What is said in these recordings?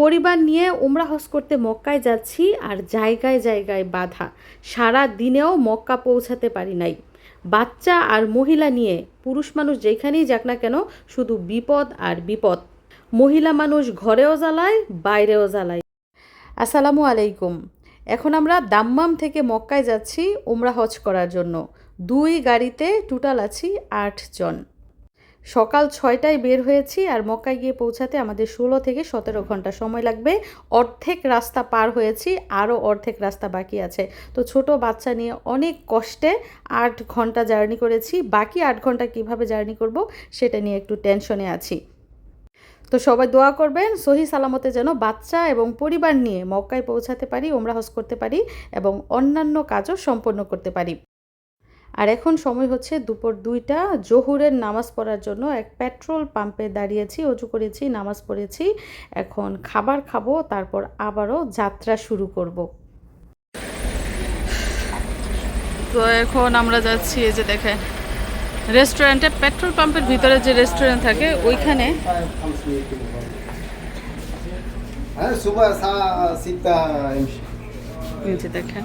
পরিবার নিয়ে উমরা হজ করতে মক্কায় যাচ্ছি আর জায়গায় জায়গায় বাধা। সারা দিনেও মক্কা পৌঁছাতে পারি নাই। বাচ্চা আর মহিলা নিয়ে, পুরুষ মানুষ যেখানেই যাক না কেন, শুধু বিপদ আর বিপদ। মহিলা মানুষ ঘরেও জ্বালায়, বাইরেও জ্বালায়। আসসালামু আলাইকুম। এখন আমরা দাম্মাম থেকে মক্কায় যাচ্ছি উমরা হজ করার জন্য। দুই গাড়িতে টোটাল আছি আট জন সকাল ছয়টায় বের হয়েছি আর মক্কায় গিয়ে পৌঁছাতে আমাদের ষোলো থেকে সতেরো ঘণ্টা সময় লাগবে। অর্ধেক রাস্তা পার হয়েছি, আরও অর্ধেক রাস্তা বাকি আছে। তো ছোট বাচ্চা নিয়ে অনেক কষ্টে আট ঘণ্টা জার্নি করেছি। বাকি আট ঘণ্টা কীভাবে জার্নি করব সেটা নিয়ে একটু টেনশনে আছি। তো সবাই দোয়া করবেন, সহি সালামতে যেন বাচ্চা এবং পরিবার নিয়ে মক্কায় পৌঁছাতে পারি ওমরা হজ করতে পারি এবং অন্যান্য কাজও সম্পন্ন করতে পারি। আর এখন সময় হচ্ছে দুপুর দুইটা। জহুরের নামাজ পড়ার জন্য এক পেট্রোল পাম্পে দাঁড়িয়েছি অজু করেছি নামাজ পড়েছি। এখন খাবার খাব তারপর আবারও যাত্রা শুরু করব। তো এখন আমরা যাচ্ছি এই যে দেখে রেস্টুরেন্টে পেট্রোল পাম্পের ভিতরে যে রেস্টুরেন্ট থাকে ওইখানে। দেখেন।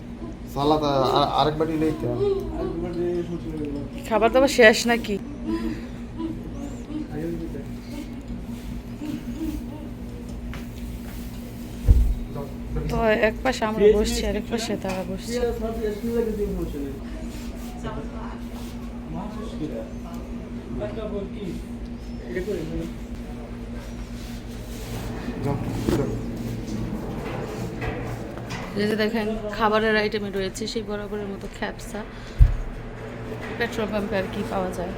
সালাদ আরেক বাটি লইতে খাবার দাবার শেষ নাকি? তো এক পাশে আমরা বসছি আর এক পাশে তারা বসছে। সিয়া সব যে দেখেন, খাবারের আইটেমে রয়েছে সেই বরাবরের মতো খ্যাপসা পেট্রোল পাম্পে আর কি পাওয়া যায়।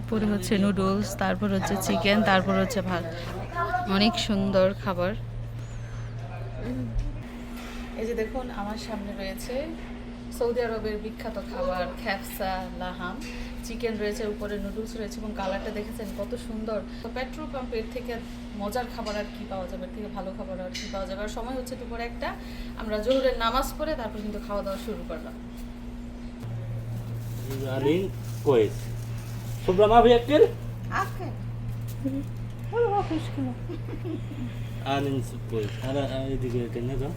উপরে হচ্ছে নুডলস তারপর হচ্ছে চিকেন তারপর হচ্ছে ভাত। অনেক সুন্দর খাবার। এই যে দেখুন, আমার সামনে রয়েছে সৌদি আরবের বিখ্যাত খাবার খ্যাপসা লাহাম। চিকেন রয়েছে উপরে নুডলস রয়েছে এবং কালারটা দেখেছেন কত সুন্দর। তো পেট্রোল পাম্পের থেকে মজার খাবার আর কী পাওয়া যাবে? এর থেকে ভালো খাবার আর কী পাওয়া যাবে? আর সময় হচ্ছে দুপুরে একটা। আমরা জহুরের নামাজ পড়ে তারপর কিন্তু খাওয়া দাওয়া শুরু করলাম। আনিন কোয়েস আর এদিকে কেন তো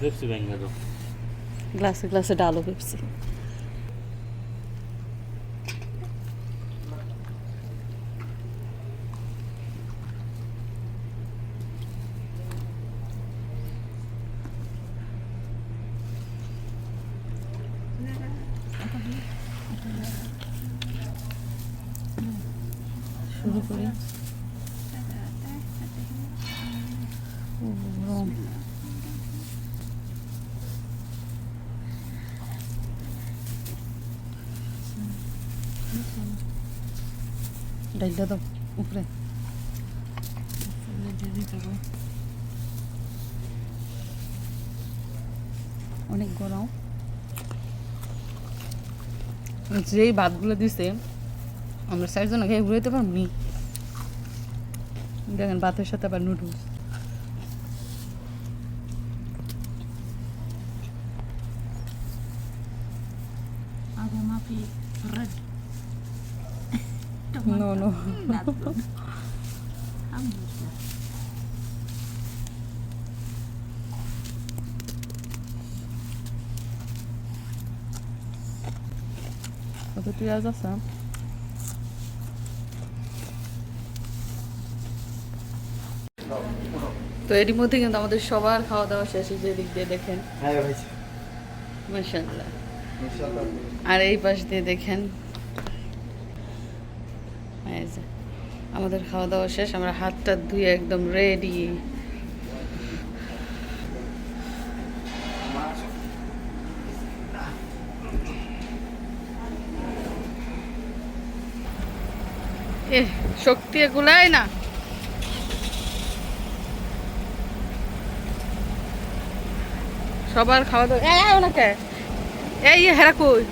পেপসি ভেঙে দাও গ্লাসে গ্লাসে ডালো পেপসি শুরু করি। গরম ডাইলে তো উপরে অনেক গরম যেই ভাতগুলো দিছে আমরা চারজন খেয়ে ঘুরাইতে পারবনি দেখেন ভাতের সাথে আবার নুডলস আদা মাফি bread No, no. Wat doet u als তো এরই মধ্যে কিন্তু আমাদের সবার খাওয়া দাওয়া শেষ যে দিক দিয়ে দেখেন। হ্যাঁ, আর এই পাশ দিয়ে দেখেন আমাদের খাওয়া দাওয়া শেষ, আমরা হাতটা ধুয়ে একদম রেডি এ শক্তি এগুলাই না। সবার খাওয়া দাওয়া এই হেরা কই?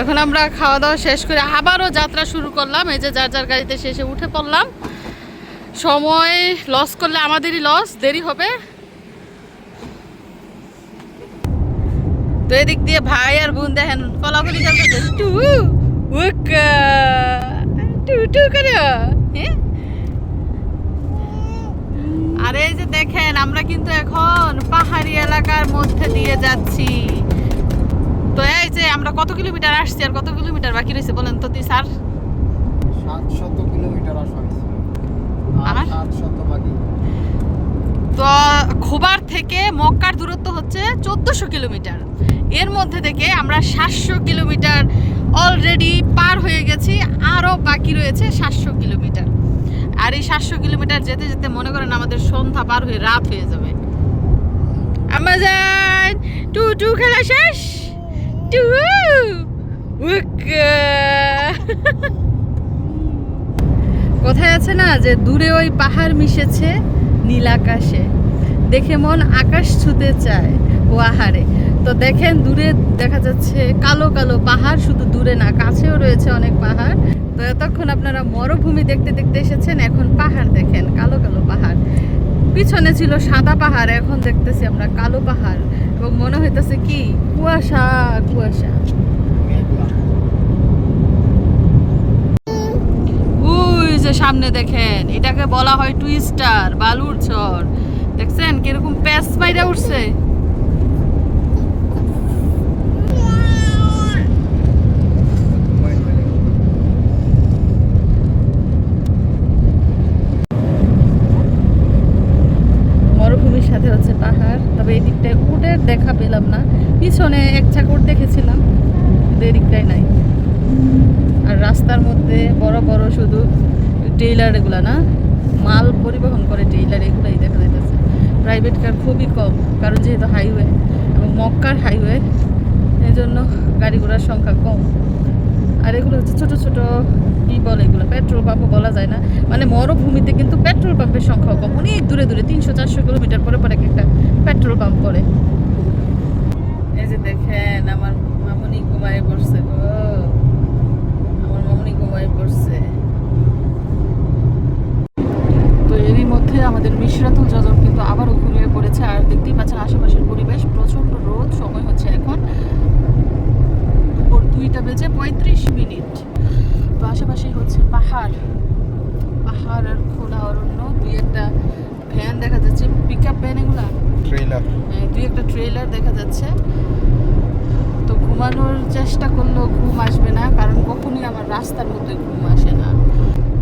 এখন আমরা খাওয়া দাওয়া শেষ করে আবারও যাত্রা শুরু করলাম। এই যে যার যার গাড়িতে শেষে উঠে পড়লাম। সময় লস করলে আমাদেরই লস দেরি হবে। তো এদিক দিয়ে ভাই আর বোন দেখেন খেলতেছে টু টু টু হ্যাঁ? আর এই যে দেখেন, আমরা কিন্তু এখন পাহাড়ি এলাকার মধ্যে দিয়ে যাচ্ছি। তো এই যে আমরা কত কিলোমিটার আসছি আর কত কিলোমিটার বাকি রয়েছে বলেন তো তুই স্যার? সাতশত কিলোমিটার আসা আর আর? সাতশত বাকি। তো খোবার থেকে মক্কার দূরত্ব হচ্ছে চোদ্দোশো কিলোমিটার। এর মধ্যে থেকে আমরা সাতশো কিলোমিটার অলরেডি পার হয়ে গেছি আরও বাকি রয়েছে সাতশো কিলোমিটার। আর এই সাতশো কিলোমিটার যেতে যেতে মনে করেন আমাদের সন্ধ্যা পার হয়ে রাত হয়ে যাবে। আমাজন টু টু খেলা শেষ? টু কোথায় আছে না যে দূরে ওই পাহাড় মিশেছে নীল আকাশে। দেখে মন আকাশ ছুতে চায় ও আহারে। তো দেখেন দূরে দেখা যাচ্ছে কালো কালো পাহাড়, শুধু দূরে না, কাছেও রয়েছে অনেক পাহাড়। তো এতক্ষণ আপনারা মরুভূমি দেখতে দেখতে এসেছেন, এখন পাহাড় দেখেন, কালো কালো পাহাড়। পিছনে ছিল সাদা পাহাড়, এখন দেখতেছি আমরা কালো পাহাড় এবং মনে হইতেছে কি, কুয়াশা কুয়াশা। যে সামনে দেখেন, এটাকে বলা হয় টুইস্টার, বালুর ঝড়। দেখছেন কীরকম প্যাস বাইরে উঠছে মরুভূমির সাথে হচ্ছে পাহাড় তবে এই দিকটায় উটের দেখা পেলাম না পিছনে এক উট দেখেছিলাম এদিকটায় নাই। আর রাস্তার মধ্যে বড় বড় শুধু টেইলার এগুলা না, মাল পরিবহন করে টেইলার এগুলাই দেখা যাইতেছে। প্রাইভেট কার খুবই কম, কারণ যেহেতু হাইওয়ে এবং মক্কার হাইওয়ে এই জন্য গাড়ি ঘোড়ার সংখ্যা কম। আর এগুলো হচ্ছে ছোটো ছোটো কি বলে এগুলো? পেট্রোল পাম্পও বলা যায় না। মানে মরুভূমিতে কিন্তু পেট্রোল পাম্পের সংখ্যা কম। অনেক দূরে দূরে, তিনশো চারশো কিলোমিটার পরে পরে একটা পেট্রোল পাম্প পড়ে। যে দেখেন আমার মামনি ঘুমায় পড়ছে গো আমার মামনি ঘুমায় পড়ছে তো এরই মধ্যে আমাদের মিশরাতুল জজব কিন্তু আবারও ঘুমিয়ে পড়েছে আর দেখতেই পাচ্ছেন আশেপাশের পরিবেশ প্রচণ্ড রোদ সময় হচ্ছে এখন দুপুর দুইটা বেজে পঁয়ত্রিশ মিনিট তো আশেপাশেই হচ্ছে পাহাড় পাহাড় আর খোলা অরণ্য দুই একটা ভ্যান দেখা যাচ্ছে পিক আপ ভ্যান এগুলা ট্রেলার হ্যাঁ, দুই একটা ট্রেলার দেখা যাচ্ছে তো ঘুমানোর চেষ্টা করলেও ঘুম আসবে না কারণ কখনই আমার রাস্তার মধ্যে ঘুম আসে না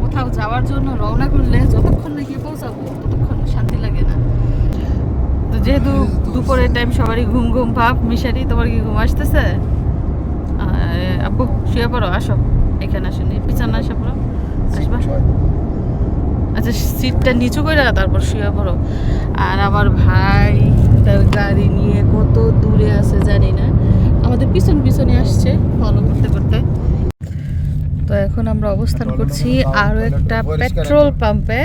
কোথাও যাওয়ার জন্য রওনা করলে যতক্ষণ না গিয়ে পৌঁছাবো ততক্ষণ শান্তি লাগে না। তো যেহেতু দুপুরের টাইম সবারই ঘুম ঘুম ভাব মিশারি তোমার কি ঘুম আসতেছে? আব্বু শুয়ে পড়ো আসো। এখানে আসেনি পিছনে আসে পড়ো। আসবা? আচ্ছা সিটটা নিচু করে তারপর শুয়ে পড়ো। আর আমার ভাই তার গাড়ি নিয়ে কত দূরে আছে জানি না। আমাদের পিছন পিছনে আসছে ফলো করতে করতে। তো এখন আমরা অবস্থান করছি আরও একটা পেট্রোল পাম্পে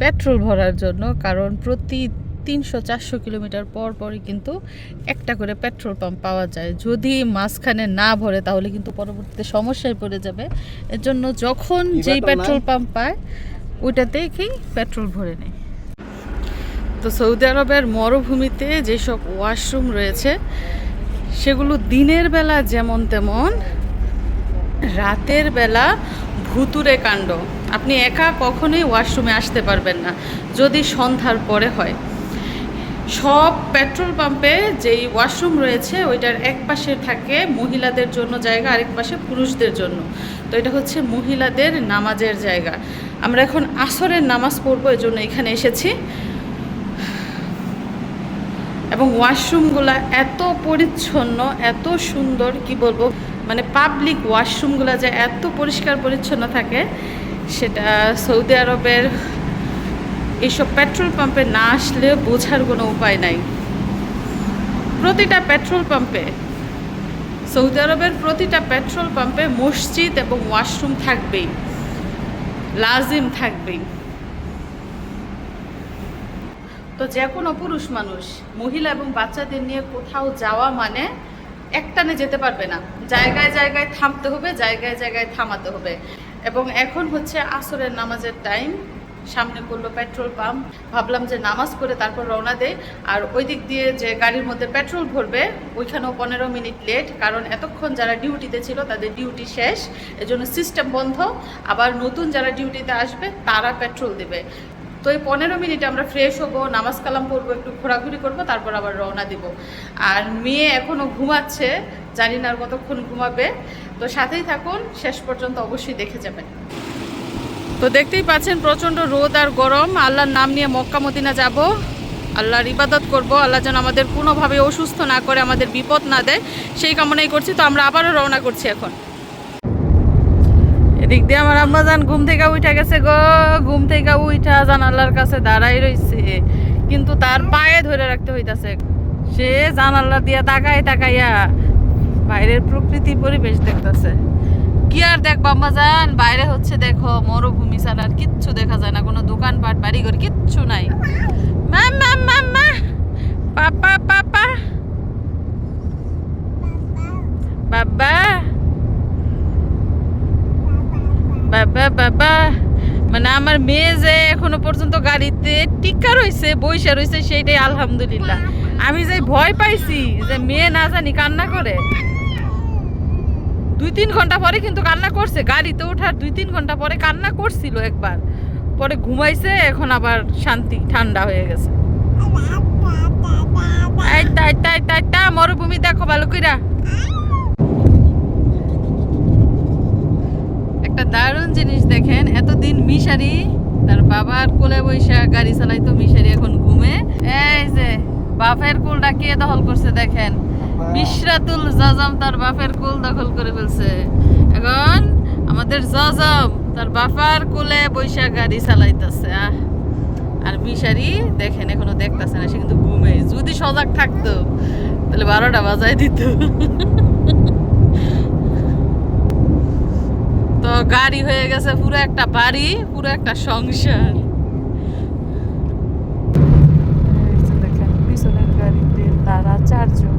পেট্রোল ভরার জন্য কারণ প্রতি তিনশো চারশো কিলোমিটার পর পরই কিন্তু একটা করে পেট্রোল পাম্প পাওয়া যায়। যদি মাঝখানে না ভরে তাহলে কিন্তু পরবর্তীতে সমস্যায় পড়ে যাবে। এর জন্য যখন যেই পেট্রোল পাম্প পায় ওইটাতেই পেট্রোল ভরে নেয়। তো সৌদি আরবের মরুভূমিতে যেসব ওয়াশরুম রয়েছে সেগুলো দিনের বেলা যেমন তেমন রাতের বেলা ভুতুরে কাণ্ড। আপনি একা কখনোই ওয়াশরুমে আসতে পারবেন না, যদি সন্ধ্যার পরে হয়। সব পেট্রোল পাম্পে যেই ওয়াশরুম রয়েছে, ওইটার এক পাশে থাকে মহিলাদের জন্য জায়গা, আরেক পাশে পুরুষদের জন্য। তো এটা হচ্ছে মহিলাদের নামাজের জায়গা। আমরা এখন আসরের নামাজ পড়ব এই জন্য এখানে এসেছি। এবং ওয়াশরুমগুলো এত পরিচ্ছন্ন, এত সুন্দর, কি বলব? মানে পাবলিক ওয়াশরুমগুলো যে এত পরিষ্কার পরিচ্ছন্ন থাকে, সেটা সৌদি আরবের এইসব পেট্রোল পাম্পে না আসলে বোঝার কোনো উপায় নাই। প্রতিটা পেট্রোল পাম্পে সৌদি আরবের প্রতিটা পেট্রোল পাম্পে মসজিদ এবং ওয়াশরুম থাকবেই, লাজিম থাকবেই। তো যে কোনো পুরুষ মানুষ, মহিলা এবং বাচ্চাদের নিয়ে কোথাও যাওয়া মানে একটানে যেতে পারবে না। জায়গায় জায়গায় থামতে হবে, জায়গায় জায়গায় থামাতে হবে। এবং এখন হচ্ছে আসরের নামাজের টাইম সামনে করল পেট্রোল পাম্প ভাবলাম যে নামাজ করে তারপর রওনা দেয় আর ওই দিক দিয়ে যে গাড়ির মধ্যে পেট্রোল ভরবে, ওইখানেও পনেরো মিনিট লেট কারণ এতক্ষণ যারা ডিউটিতে ছিল, তাদের ডিউটি শেষ। এজন্য সিস্টেম বন্ধ। আবার নতুন যারা ডিউটিতে আসবে, তারা পেট্রোল দেবে। তো এই পনেরো মিনিটে আমরা ফ্রেশ হব, নামাজ কালাম করব একটু ঘোরাঘুরি করব, তারপর আবার রওনা দিব। আর মেয়ে এখনও ঘুমাচ্ছে, জানি না আর কতক্ষণ ঘুমাবে। তো সাথেই থাকুন, শেষ পর্যন্ত অবশ্যই দেখে যাবেন। তো দেখতেই পাচ্ছেন প্রচণ্ড রোদ আর গরম, আল্লাহর নাম নিয়ে মক্কা মদিনা যাব। আল্লাহর ইবাদত করব, আল্লাহ যেন আমাদের কোনোভাবে অসুস্থ না করে, আমাদের বিপদ না দেয়, সেই কামনাই করছি। তো আমরা আবারও রওনা করছি এখন। এদিক দিয়ে আমার আম্মা জান ঘুম থেকে উঠা গেছে গো। ঘুম থেকে উঠা জানালার কাছে দাঁড়াই রইছে। কিন্তু তার পায়ে ধরে রাখতে হইতাছে। সে জানালা দিয়া তাকায় তাকাইয়া বাইরের প্রকৃতি পরিবেশ দেখতেছে। কি আর দেখব আম্মা জান? বাইরে হচ্ছে দেখো মরুভূমি ছাড়া আর কিচ্ছু দেখা যায় না। কোনো দোকানপাট, বাড়িঘর, কিচ্ছু নাই। মা মা মা মা বাবা মানে আমার মেয়ে যে এখনও পর্যন্ত গাড়িতে টিকা রয়েছে বৈশা রয়েছে সেইটাই আলহামদুলিল্লাহ। আমি যে ভয় পাইছি যে মেয়ে না জানি কান্না করে। দুই তিন ঘণ্টা পরে কিন্তু কান্না করছে, গাড়িতে ওঠার দুই তিন ঘণ্টা পরে কান্না করছিল একবার। পরে ঘুমাইছে, এখন আবার শান্তি, ঠান্ডা হয়ে গেছে। মরুভূমি দেখো ভালো কইরা একটা দারুণ জিনিস দেখেন এতদিন মিশারি তার বাবার কোলে বৈশা গাড়ি চালাইতো মিশারি এখন ঘুমে। এই যে বাপের কোলটা কে দখল করছে দেখেন? মিশরাতুল জজম তার বাপের কোল দখল করে ফেলছে। এখন আমাদের জজম তার বাপার কোলে বৈশা গাড়ি চালাইতেছে আহ। আর মিশারি দেখেন এখনও দেখতেছে না সে কিন্তু ঘুমে। যদি সজাগ থাকতো তাহলে বারোটা বাজায় দিত তো গাড়ি হয়ে গেছে পুরো একটা বাড়ি পুরো একটা সংসার। দেখেন পিছনের গাড়িতে তারা চারজন।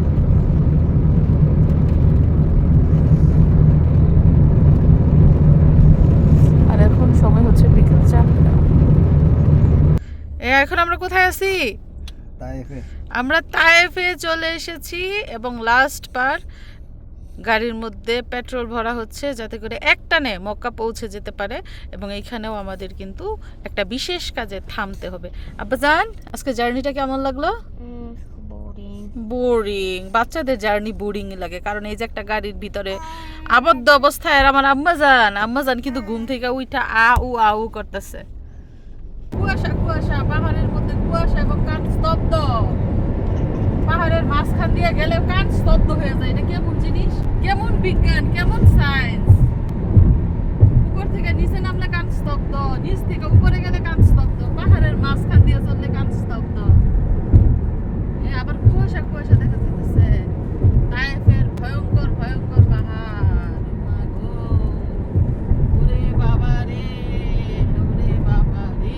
আর এখন সময় হচ্ছে বিকেল চারটা। এ এখন আমরা কোথায় আছি? আমরা তায়েফে চলে এসেছি এবং লাস্ট বার গাড়ির মধ্যে পেট্রোল ভরা হচ্ছে যাতে করে একটানে মক্কা পৌঁছে যেতে পারে এবং এইখানেও আমাদের কিন্তু একটা বিশেষ কাজে থামতে হবে। আব্বাজান আজকে জার্নিটা কেমন লাগল? বোরিং বাচ্চাদের জার্নি বোরিং লাগে কারণ এই যে একটা গাড়ির ভিতরে আবদ্ধ অবস্থায় আর আমার আম্মাজান আম্মাজান কিন্তু ঘুম থেকে উঠা আ উ আ উ করতেছে। কুয়াশা কুয়াশা পাহাড়ের মধ্যে কুয়াশা এবং কান স্তব্ধ। পাহাড়ের মাঝখান দিয়ে গেলে কান স্তব্ধ হয়ে যায়। এটা কেমন জিনিস? কেমন বিজ্ঞান? কেমন সায়েন্স উপর থেকে নিচে নামলে কান স্তব্ধ নিচ থেকে উপরে গেলে কান স্তব্ধ পাহাড়ের মাঝখান দিয়ে চললে কান স্তব্ধ এ আবার কুয়াশা কুয়াশা দেখা যাচ্ছে তাইফের ভয়ঙ্কর ভয়ঙ্কর পাহাড় মা গো ওরে বাবা রে ওরে বাবা রে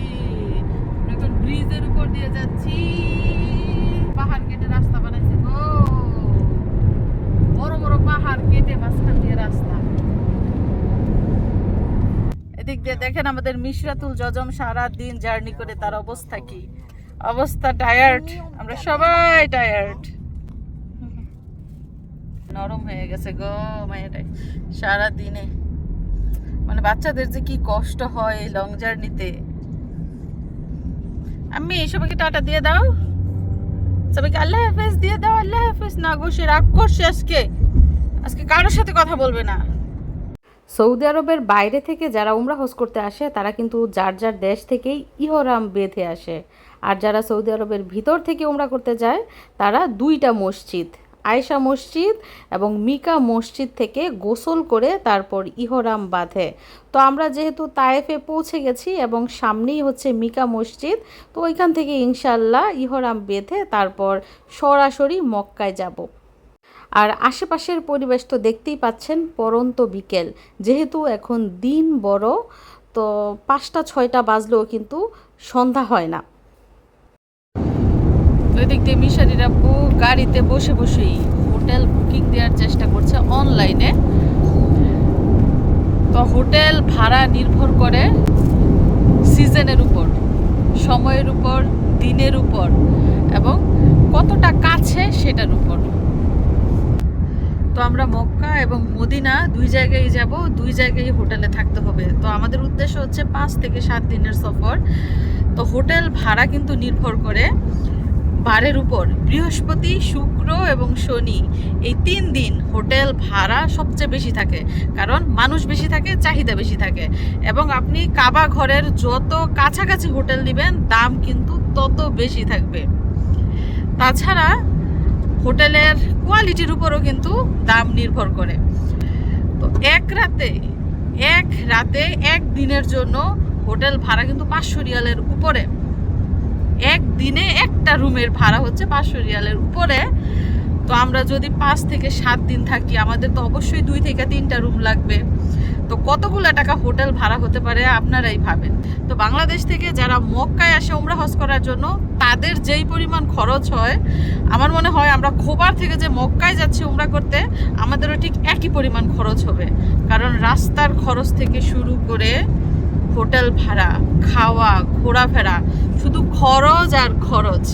আমরা এখন ব্রিজের উপর দিয়ে যাচ্ছি পাহাড় কেটে রাস্তা বানাইছে গো বড় বড় পাহাড় কেটে মাঝখান দিয়ে রাস্তা এদিক দিয়ে দেখেন আমাদের মিশরাতুল জজম সারা দিন জার্নি করে তার অবস্থা কি? অবস্থা টায়ার্ড আমরা সবাই টায়ার্ড নরম হয়ে গেছে গো মায়েরাই সারা দিনে মানে বাচ্চাদের যে কি কষ্ট হয় লং জার্নিতে আমি সবাইকে টাটা দিয়ে দাও। সবাইকে আল্লাহ হাফেজ, দিয়ে দাও, আল্লাহ হাফেজ। না গো, সে রাগ করছে আজকে। আজকে কারোর সাথে কথা বলবে না। সৌদি আরবের বাইরে থেকে যারা উমরা হজ করতে আসে, তারা কিন্তু যার যার দেশ থেকেই ইহরাম বেঁধে আসে। আর যারা সৌদি আরবের ভিতর থেকে উমরা করতে যায়, তারা দুইটা মসজিদ, আয়েশা মসজিদ এবং মিকা মসজিদ থেকে গোসল করে তারপর ইহরাম বাঁধে। তো আমরা যেহেতু তায়েফে পৌঁছে গেছি এবং সামনেই হচ্ছে মিকা মসজিদ, তো ওইখান থেকে ইনশাল্লাহ ইহরাম বেঁধে তারপর সরাসরি মক্কায় যাব। আর আশেপাশের পরিবেশ তো দেখতেই পাচ্ছেন, পরন্ত বিকেল। যেহেতু এখন দিন বড়, তো পাঁচটা, ছয়টা বাজলেও কিন্তু সন্ধ্যা হয় না। ওই দিক দিয়ে মিশারির গাড়িতে বসে বসেই হোটেল বুকিং দেওয়ার চেষ্টা করছে অনলাইনে। তো হোটেল ভাড়া নির্ভর করে সিজনের উপর, সময়ের উপর, দিনের উপর এবং কতটা কাছে সেটার উপর। তো আমরা মক্কা এবং মদিনা দুই জায়গায় যাব, দুই জায়গায় হোটেলে থাকতে হবে। তো আমাদের উদ্দেশ্য হচ্ছে পাঁচ থেকে সাত দিনের সফর। তো হোটেল ভাড়া কিন্তু নির্ভর করে বারের উপর। বৃহস্পতি, শুক্র এবং শনি, এই তিন দিন হোটেল ভাড়া সবচেয়ে বেশি থাকে। কারণ মানুষ বেশি থাকে, চাহিদা বেশি থাকে। এবং আপনি কাবা ঘরের যত কাছাকাছি হোটেল নেবেন, দাম কিন্তু তত বেশি থাকবে। তাছাড়া হোটেলের কোয়ালিটির উপরও কিন্তু দাম নির্ভর করে। তো এক রাতে এক রাতে এক দিনের জন্য হোটেল ভাড়া কিন্তু পাঁচশো রিয়ালের উপরে। এক দিনে একটা রুমের ভাড়া হচ্ছে পাঁচশো রিয়ালের উপরে। তো আমরা যদি পাঁচ থেকে সাত দিন থাকি, আমাদের তো অবশ্যই দুই থেকে তিনটা রুম লাগবে। তো কতগুলো টাকা হোটেল ভাড়া হতে পারে আপনারাই ভাবেন। তো বাংলাদেশ থেকে যারা মক্কায় আসে উমরা হজ করার জন্য, তাদের যেই পরিমাণ খরচ হয়, আমার মনে হয় আমরা খোবার থেকে যে মক্কায় যাচ্ছি উমরা করতে, আমাদেরও ঠিক একই পরিমাণ খরচ হবে। কারণ রাস্তার খরচ থেকে শুরু করে হোটেল ভাড়া, খাওয়া, ঘোরাফেরা, শুধু খরচ আর খরচ।